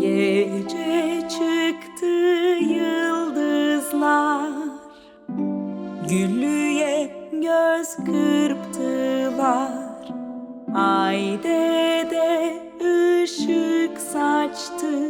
Gece çıktı yıldızlar. Güllüye göz kırptılar. Ay dede ışık saçtı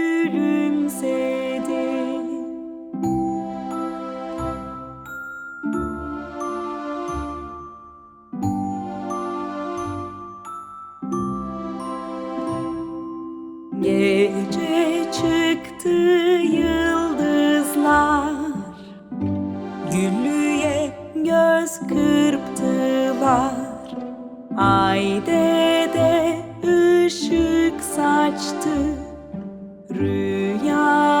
çıktı yıldızlar Güllüye göz kırptılar. Ay dede ışık saçtı Rüyanı